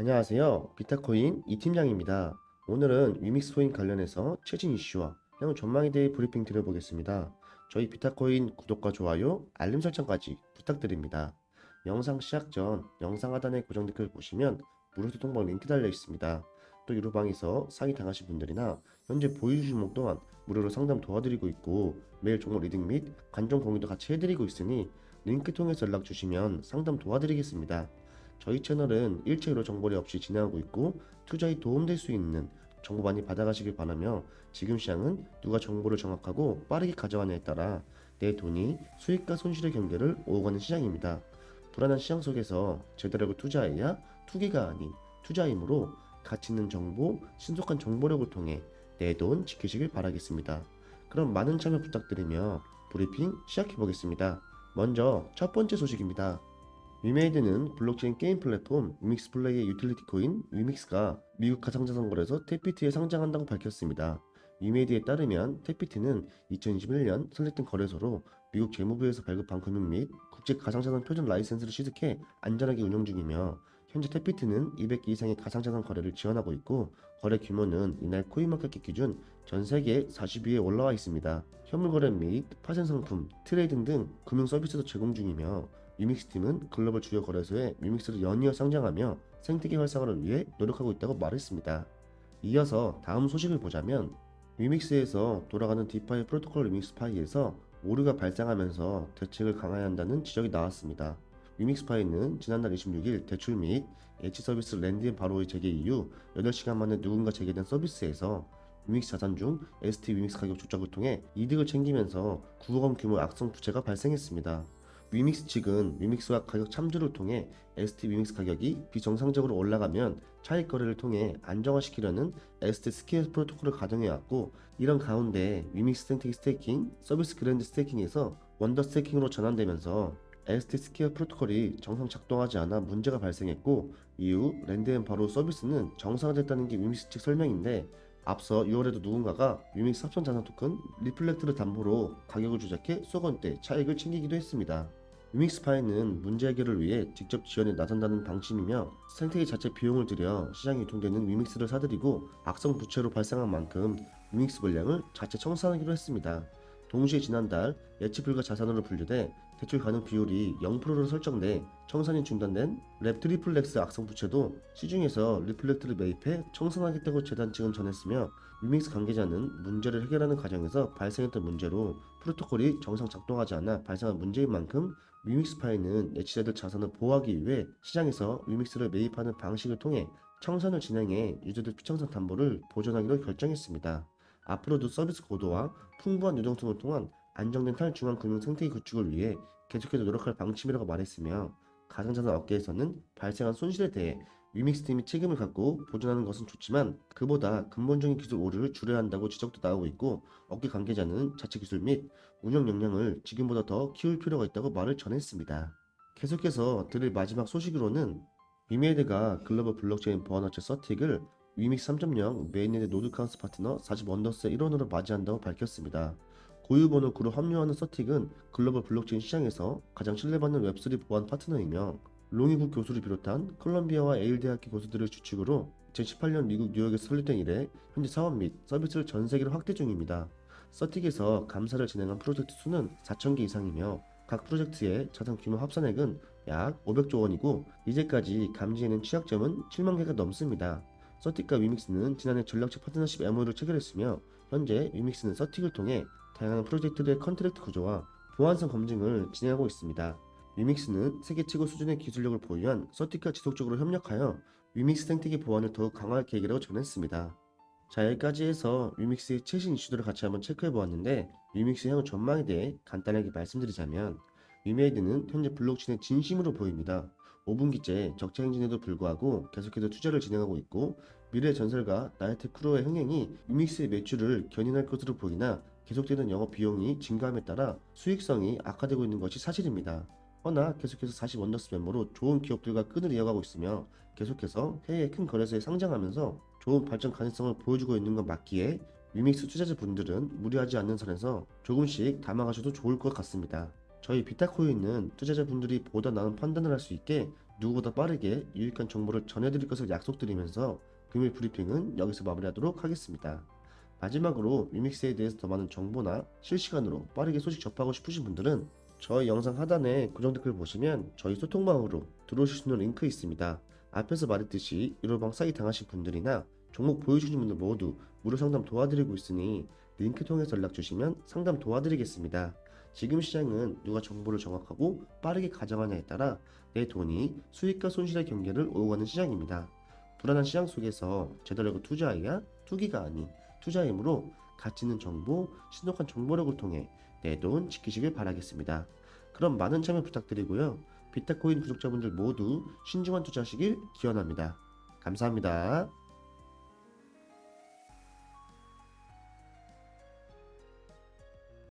안녕하세요. 비타코인 이 팀장입니다. 오늘은 위믹스 코인 관련해서 최신 이슈와 향후 전망에 대해 브리핑 드려보겠습니다. 저희 비타코인 구독과 좋아요, 알림 설정까지 부탁드립니다. 영상 시작 전 영상 하단에 고정 댓글 보시면 무료 소통방 링크 달려 있습니다. 또 유로방에서 사기 당하신 분들이나 현재 보유 종목 또한 무료로 상담 도와드리고 있고 매일 종목 리딩 및 관전 공유도 같이 해드리고 있으니 링크 통해서 연락 주시면 상담 도와드리겠습니다. 저희 채널은 일체로 정보리 없이 진행하고 있고 투자에 도움될 수 있는 정보 많이 받아가시길 바라며 지금 시장은 누가 정보를 정확하고 빠르게 가져가냐에 따라 내 돈이 수익과 손실의 경계를 오가는 시장입니다. 불안한 시장 속에서 제대로 투자해야 투기가 아닌 투자이므로 가치 있는 정보, 신속한 정보력을 통해 내 돈 지키시길 바라겠습니다. 그럼 많은 참여 부탁드리며 브리핑 시작해 보겠습니다. 먼저 첫 번째 소식입니다. 위메이드는 블록체인 게임 플랫폼 위믹스 플레이의 유틸리티 코인 위믹스가 미국 가상자산 거래소 테피트에 상장한다고 밝혔습니다. 위메이드에 따르면 테피트는 2021년 설립된 거래소로 미국 재무부에서 발급한 금융 및 국제 가상자산 표준 라이센스를 취득해 안전하게 운영 중이며 현재 테피트는 200개 이상의 가상자산 거래를 지원하고 있고 거래 규모는 이날 코인마켓 기준 전 세계 40위에 올라와 있습니다. 현물 거래 및 파생 상품, 트레이딩 등 금융 서비스도 제공 중이며 위믹스팀은 글로벌 주요 거래소에 위믹스를 연이어 상장하며 생태계 활성화를 위해 노력하고 있다고 말했습니다. 이어서 다음 소식을 보자면 위믹스에서 돌아가는 디파이 프로토콜 위믹스 파이에서 오류가 발생하면서 대책을 강화해야 한다는 지적이 나왔습니다. 위믹스파이는 지난달 26일 대출 및 예치 서비스 랜드앤 바로의 재개 이후 8시간 만에 누군가 재개된 서비스에서 위믹스 자산 중 ST 위믹스 가격 조작을 통해 이득을 챙기면서 9억 원 규모 악성 부채가 발생했습니다. 위믹스 측은 위믹스와 가격 참조를 통해 ST 위믹스 가격이 비정상적으로 올라가면 차익 거래를 통해 안정화시키려는 ST 스케일 프로토콜을 가동해왔고 이런 가운데 위믹스 생태계 스테이킹, 서비스 그랜드 스테이킹에서 원더 스테이킹으로 전환되면서 ST 스퀘어 프로토콜이 정상 작동하지 않아 문제가 발생했고 이후 랜드앤 바로 서비스는 정상화됐다는 게 위믹스 측 설명인데 앞서 6월에도 누군가가 위믹스 합성 자산 토큰 리플렉트를 담보로 가격을 조작해 수억 원대 차익을 챙기기도 했습니다. 위믹스 파이는 문제 해결을 위해 직접 지원에 나선다는 방침이며 생태계 자체 비용을 들여 시장에 유통되는 위믹스를 사들이고 악성 부채로 발생한 만큼 위믹스 물량을 자체 청산하기로 했습니다. 동시에 지난달 예치 불가 자산으로 분류돼 대출 가능 비율이 0%로 설정돼 청산이 중단된 랩 트리플렉스 악성 부채도 시중에서 리플렉트를 매입해 청산하겠다고 재단 측은 전했으며 위믹스 관계자는 문제를 해결하는 과정에서 발생했던 문제로 프로토콜이 정상 작동하지 않아 발생한 문제인 만큼 위믹스 파이는 예치자들 자산을 보호하기 위해 시장에서 위믹스를 매입하는 방식을 통해 청산을 진행해 유저들 피청산 담보를 보존하기로 결정했습니다. 앞으로도 서비스 고도와 풍부한 유동성을 통한 안정된 탈중앙 금융 생태계 구축을 위해 계속해서 노력할 방침이라고 말했으며 가상자산 업계에서는 발생한 손실에 대해 위믹스 팀이 책임을 갖고 보존하는 것은 좋지만 그보다 근본적인 기술 오류를 줄여야 한다고 지적도 나오고 있고 업계 관계자는 자체 기술 및 운영 역량을 지금보다 더 키울 필요가 있다고 말을 전했습니다. 계속해서 드릴 마지막 소식으로는 위메이드가 글로벌 블록체인 보안업체 서틱을 위믹스 3.0 메인넷 노드 카운스 파트너 40 원더스의 일원으로 맞이한다고 밝혔습니다. 고유번호 그룹 합류하는 서틱은 글로벌 블록체인 시장에서 가장 신뢰받는 웹3 보안 파트너이며 롱이국 교수를 비롯한 콜롬비아와 에일 대학교 교수들을 주축으로 2018년 미국 뉴욕에서 설립된 이래 현재 사업 및 서비스를 전 세계로 확대 중입니다. 서틱에서 감사를 진행한 프로젝트 수는 4,000개 이상이며 각 프로젝트의 자산 규모 합산액은 약 500조 원이고 이제까지 감지해낸 취약점은 7만 개가 넘습니다. 서틱과 위믹스는 지난해 전략적 파트너십 MOU를 체결했으며 현재 위믹스는 서틱을 통해 다양한 프로젝트들의 컨트랙트 구조와 보안성 검증을 진행하고 있습니다. 위믹스는 세계 최고 수준의 기술력을 보유한 서틱과 지속적으로 협력하여 위믹스 생태계 보안을 더욱 강화할 계획이라고 전했습니다. 자 여기까지 해서 위믹스의 최신 이슈들을 같이 한번 체크해 보았는데 위믹스 향후 전망에 대해 간단하게 말씀드리자면 위메이드는 현재 블록체인의 진심으로 보입니다. 5분기째 적자 행진에도 불구하고 계속해서 투자를 진행하고 있고 미래 전설과 나이트 크루의 흥행이 위믹스의 매출을 견인할 것으로 보이나 계속되는 영업 비용이 증가함에 따라 수익성이 악화되고 있는 것이 사실입니다. 허나 계속해서 40 원더스 멤버로 좋은 기업들과 끈을 이어가고 있으며 계속해서 해외 큰 거래소에 상장하면서 좋은 발전 가능성을 보여주고 있는 것 맞기에 위믹스 투자자분들은 무리하지 않는 선에서 조금씩 담아가셔도 좋을 것 같습니다. 저희 비타코인은 투자자분들이 보다 나은 판단을 할 수 있게 누구보다 빠르게 유익한 정보를 전해드릴 것을 약속드리면서 금일 브리핑은 여기서 마무리하도록 하겠습니다. 마지막으로 위믹스에 대해서 더 많은 정보나 실시간으로 빠르게 소식 접하고 싶으신 분들은 저희 영상 하단에 고정 댓글 보시면 저희 소통방으로 들어오실 수 있는 링크 있습니다. 앞에서 말했듯이 1호방 사기 당하신 분들이나 종목 보여주신 분들 모두 무료 상담 도와드리고 있으니 링크 통해서 연락 주시면 상담 도와드리겠습니다. 지금 시장은 누가 정보를 정확하고 빠르게 가져가냐에 따라 내 돈이 수익과 손실의 경계를 오고 가는 시장입니다. 불안한 시장 속에서 제대로 투자해야 투기가 아닌 투자이므로 가치 있는 정보, 신속한 정보력을 통해 내 돈 지키시길 바라겠습니다. 그럼 많은 참여 부탁드리고요. 비타코인 구독자분들 모두 신중한 투자하시길 기원합니다. 감사합니다.